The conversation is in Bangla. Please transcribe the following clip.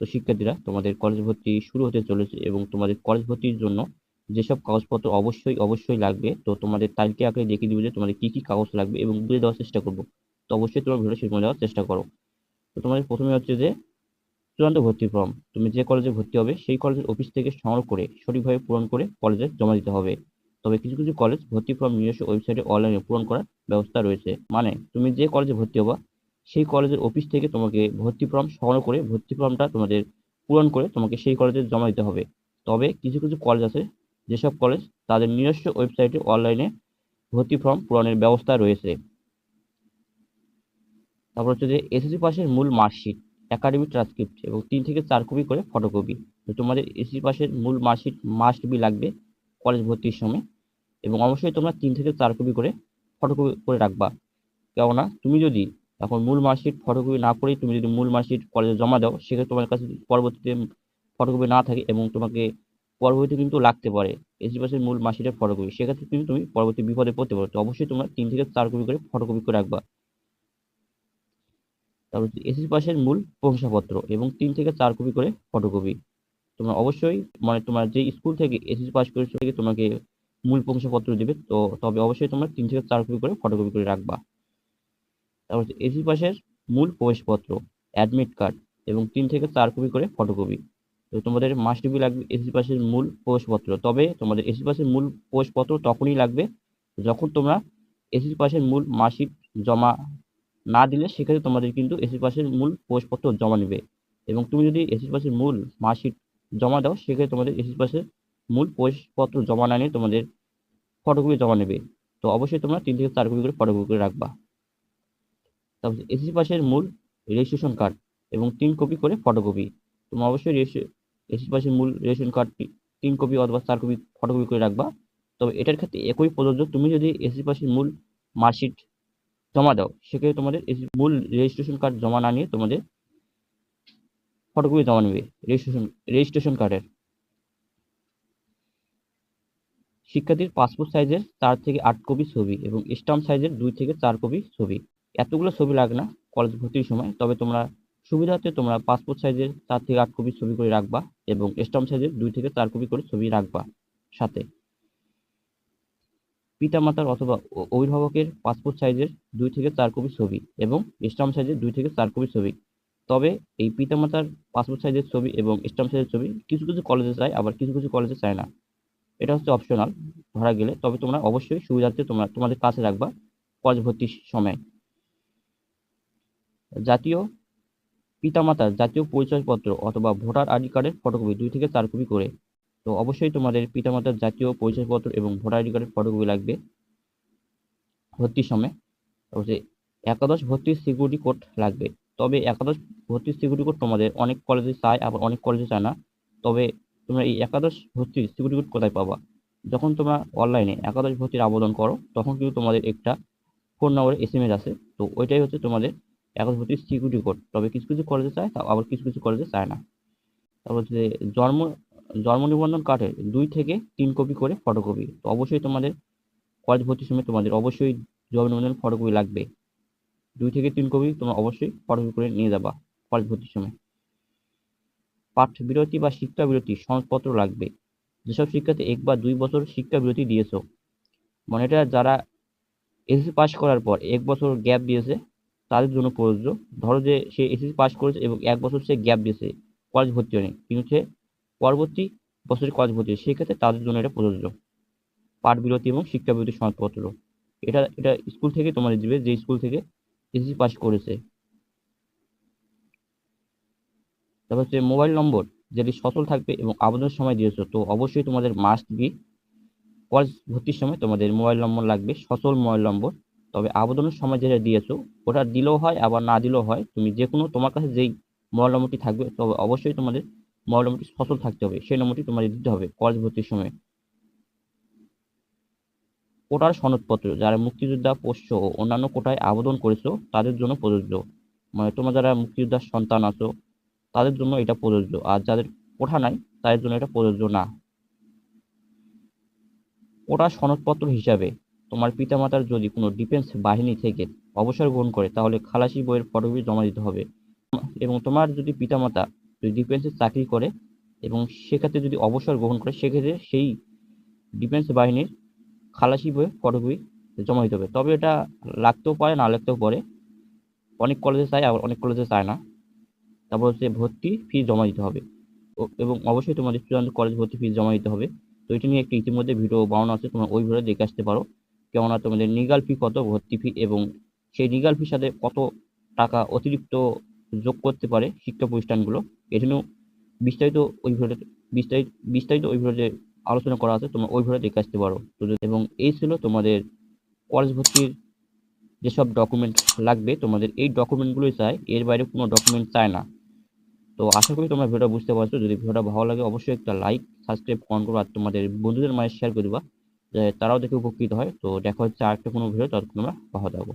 তো শিক্ষার্থীরা, তোমাদের কলেজ ভর্তি শুরু হতে চলেছে এবং তোমাদের কলেজ ভর্তির জন্য যেসব কাগজপত্র অবশ্যই অবশ্যই লাগবে, তো তোমাদের তালিকা আকারে দেখিয়ে দিব যে তোমাদের কী কী কাগজ লাগবে এবং বুঝে দেওয়ার চেষ্টা করব। তো অবশ্যই তোমরা ভিডিও শেষ দেওয়ার চেষ্টা করো। তো তোমাদের প্রথমে হচ্ছে যে চূড়ান্ত ভর্তি ফর্ম তুমি যে কলেজে ভর্তি হবে সেই কলেজের অফিস থেকে সংগ্রহ করে, সঠিকভাবে পূরণ করে কলেজে জমা দিতে হবে। তবে কিছু কিছু কলেজ ভর্তি ফর্ম নিজস্ব ওয়েবসাইটে অনলাইনে পূরণ করার ব্যবস্থা রয়েছে। মানে তুমি যে কলেজে ভর্তি হবা সেই কলেজের অফিস থেকে তোমাকে ভর্তি ফর্ম সংগ্রহ করে, ভর্তি ফর্মটা তোমাদের পূরণ করে তোমাকে সেই কলেজে জমা দিতে হবে। তবে কিছু কিছু কলেজ আছে, যেসব কলেজ তাদের নিজস্ব ওয়েবসাইটে অনলাইনে ভর্তি ফর্ম পূরণের ব্যবস্থা রয়েছে। তারপর হচ্ছে যে এসএসসি পাসের মূল মার্কশিট একাডেমিক ট্রান্সক্রিপ্ট এবং তিন থেকে চার কপি করে ফটোকপি তো তোমাদের এসএসসি পাসের মূল মার্কশিট মাস্ট বি লাগবে কলেজ ভর্তির সময় এবং অবশ্যই তোমরা তিন থেকে চার কপি করে ফটোকপি করে রাখবা। কেননা তুমি যদি এখন মূল মার্কশিট ফটোকপি না করেই তুমি যদি মূল মার্কশিট কলেজে জমা দাও, সেক্ষেত্রে তোমার কাছে পরবর্তীতে ফটোকপি না থাকে এবং তোমাকে পরবর্তীতে কিন্তু লাগতে পারে। এসি পাসের মূল মার্কশিটের ফটোকপি সেক্ষেত্রে কিন্তু তুমি পরবর্তী বিপদে পড়তে পারো। তো অবশ্যই তোমরা তিন থেকে চার কপি করে ফটোকপি করে রাখবা। তারপর এসি পাসের মূল প্রশংসাপত্র এবং তিন থেকে চার কপি করে ফটোকপি তোমরা অবশ্যই মানে তোমার যে স্কুল থেকে এসএসসি পাস করেছ তোমাকে মূল প্রশংসাপত্র দেবে। তো তবে অবশ্যই তোমরা তিন থেকে চার কপি করে ফটোকপি করে রাখবা। তারপর হচ্ছে এসি পাসের মূল প্রবেশপত্র অ্যাডমিট কার্ড এবং তিন থেকে চার কপি করে ফটোকপি তো তোমাদের মাস্ট বি লাগবে এসি পাসের মূল প্রবেশপত্র। তবে তোমাদের এসি পাসের মূল প্রবেশপত্র তখনই লাগবে যখন তোমরা এসি পাসের মূল মার্কশিট জমা না দিলে, সেক্ষেত্রে তোমাদের কিন্তু এসি পাসের মূল প্রবেশপত্র জমা নেবে। এবং তুমি যদি এসি পাসের মূল মার্কশিট জমা দাও, সেক্ষেত্রে তোমাদের এসি পাসের মূল প্রবেশপত্র জমা না নিয়ে তোমাদের ফটোকপি জমা নেবে। তো অবশ্যই তোমরা তিন থেকে চার কপি করে ফটোকপি করে রাখবা। তারপর এসএসসি পাসের মূল রেজিস্ট্রেশন কার্ড এবং তিন কপি করে ফটোকপি তোমরা অবশ্যই এসএসসি পাসের মূল রেজিস্ট্রেশন কার্ডটি তিন কপি অথবা চার কপি ফটোকপি করে রাখবা। তবে এটার ক্ষেত্রে একই প্রযোজ্য তুমি যদি এসএসসি পাসের মূল মার্কশিট জমা দাও, সেক্ষেত্রে তোমাদের মূল রেজিস্ট্রেশন কার্ড জমা না নিয়ে তোমাদের ফটোকপি জমা নেবে রেজিস্ট্রেশন রেজিস্ট্রেশন কার্ডের শিক্ষার্থীর পাসপোর্ট সাইজের চার থেকে আট কপি ছবি এবং স্টাম্প সাইজের দুই থেকে চার কপি ছবি। এতগুলো ছবি লাগে না কলেজ ভর্তির সময়। তবে তোমরা সুবিধার্থে তোমরা পাসপোর্ট সাইজের চার থেকে আট কপি ছবি করে রাখবা এবং স্টাম্প সাইজের দুই থেকে চার কপি করে ছবি রাখবা সাথে। পিতামাতার অথবা অভিভাবকের পাসপোর্ট সাইজের দুই থেকে চার কপি ছবি এবং স্টাম্প সাইজের দুই থেকে চার কপি ছবি। তবে এই পিতামাতার পাসপোর্ট সাইজের ছবি এবং স্টাম্প সাইজের ছবি কিছু কিছু কলেজে চায়, আবার কিছু কিছু কলেজে চায় না। এটা হচ্ছে অপশনাল ধরা গেলে। তবে তোমরা অবশ্যই সুবিধার্থে তোমরা তোমাদের কাছে রাখবা কলেজ ভর্তির সময়। জাতীয় পিতামাতার জাতীয় পরিচয়পত্র অথবা ভোটার আইডি কার্ডের ফটোকপি দুই থেকে চার কপি করে। তো অবশ্যই তোমাদের পিতামাতার জাতীয় পরিচয়পত্র এবং ভোটার আইডি কার্ডের ফটোকপি লাগবে। ভর্তির সময়। তারপরে একাদশ ভর্তির সিকিউরিটি কোড লাগবে। তবে একাদশ ভর্তির সিকিউরিটি কোড তোমাদের অনেক কলেজে চায়, আবার অনেক কলেজে চায় না। তবে তোমরা এই একাদশ ভর্তির সিকিউরিটি কোড কোথায় পাবা? যখন তোমরা অনলাইনে একাদশ ভর্তির আবেদন করো, তখন কিন্তু তোমাদের একটা ফোন নম্বরে এস এম এস আসে তো ওইটাই হচ্ছে তোমাদের একাদশ ভর্তির সিকিউরিটি কোড তবে কিছু কিছু কলেজে চায় আবার কিছু কিছু কলেজে চায় না। তারপর হচ্ছে জন্ম জন্ম নিবন্ধন কার্ডের দুই থেকে তিন কপি করে ফটোকপি তো অবশ্যই তোমাদের কলেজ ভর্তির সময় তোমাদের অবশ্যই জন্ম নিবন্ধন ফটোকপি লাগবে। দুই থেকে তিন কপি তোমরা অবশ্যই ফটোকপি করে নিয়ে যাবা কলেজ ভর্তির সময়। পাঠ বিরতি বা শিক্ষা বিরতি সনদপত্র লাগবে। যেসব শিক্ষার্থী এক বা দুই বছর শিক্ষা বিরতি দিয়েছ মানে এটা যারা এসএসসি পাস করার পর এক বছর গ্যাপ দিয়েছে তাদের জন্য প্রযোজ্য। ধরো যে সে এসএসসি পাস করেছে এবং এক বছর সে গ্যাপ দিয়েছে কলেজ ভর্তি হয়নি। কিন্তু সে পরবর্তী বছরে কলেজ ভর্তি হয়েছে, সেক্ষেত্রে তাদের জন্য এটা প্রযোজ্য। পাঠ বিরতি এবং শিক্ষা বিরতি সনদপত্র। এটা এটা স্কুল থেকে তোমাদের দিবে, যে স্কুল থেকে এসএসসি পাস করেছে। তারপর হচ্ছে মোবাইল নম্বর যেটি সচল থাকবে এবং আবেদনের সময় দিয়েছ, তো অবশ্যই তোমাদের মাস্ট বি কলেজ ভর্তির সময় তোমাদের মোবাইল নম্বর লাগবে, সচল মোবাইল নম্বর তবে আবেদনের সময় যেটা দিয়েছ, ওটা দিলেও হয়, আবার না দিলেও হয়। তুমি যে কোনো তোমার কাছে যেই মোবাইল নম্বরটি থাকবে, তবে অবশ্যই তোমাদের মোবাইল নম্বরটি সচল থাকতে হবে। সেই নম্বরটি তোমাদের দিতে হবে কলেজ ভর্তির সময়। কোটার সনদপত্র, যারা মুক্তিযোদ্ধা, পোষ্য ও অন্যান্য কোটায় আবেদন করেছ, তাদের জন্য প্রযোজ্য। মানে তোমরা যারা মুক্তিযোদ্ধার সন্তান আছো, তাদের জন্য এটা প্রযোজ্য। আর যাদের কোঠা নাই, তাদের জন্য এটা প্রযোজ্য না। কোটার সনদপত্র হিসাবে তোমার পিতামাতার যদি কোনো ডিফেন্স বাহিনী থেকে অবসর গ্রহণ করে, তাহলে খালাসি বইয়ের ফটোকপি জমা দিতে হবে। এবং তোমার যদি পিতামাতা যদি ডিফেন্সে চাকরি করে এবং সেক্ষেত্রে যদি অবসর গ্রহণ করে, সেক্ষেত্রে সেই ডিফেন্স বাহিনীর খালাসি বইয়ে ফটোকপি জমা দিতে হবে। তবে এটা লাগতেও পারে, না লাগতেও পারে। অনেক কলেজে চায়, আবার অনেক কলেজে চায় না। তারপর হচ্ছে ভর্তি ফি জমা দিতে হবে। এবং অবশ্যই তোমাদের চূড়ান্ত কলেজ ভর্তি ফি জমা দিতে হবে। তো এটি নিয়ে একটি ইতিমধ্যে ভিডিও বানানো আছে, তোমরা ওই ভিডিও দেখে আসতে পারো। কেননা তোমাদের নিগাল ফি কত, ভর্তি ফি এবং সেই নিগাল ফির সাথে কত টাকা অতিরিক্ত যোগ করতে পারে শিক্ষা প্রতিষ্ঠানগুলো? এটি নিয়েও বিস্তারিত ওই ভিডিওতে বিস্তারিত বিস্তারিত ওই ভিডিওতে আলোচনা করা আছে, তোমরা ওই ভিডিও দেখে আসতে পারো। তো এবং এই ছিল তোমাদের কলেজ ভর্তির যেসব ডকুমেন্ট লাগবে, তোমাদের এই ডকুমেন্টগুলোই চাই এর বাইরে কোনো ডকুমেন্ট চায় না। তো আশা করি তোমরা ভিডিওটা বুঝতে পারছ। যদি ভিডিওটা ভালো লাগে, অবশ্যই একটা লাইক সাবস্ক্রাইব কমেন্ট করো, আর তোমাদের বন্ধুদের মাঝে শেয়ার করে দিবা। তারাও দেখে উপকৃত হয়। তো দেখা হচ্ছে আর আরেকটা কোনো ভিডিও ততক্ষণ আমরা ভালো থাকো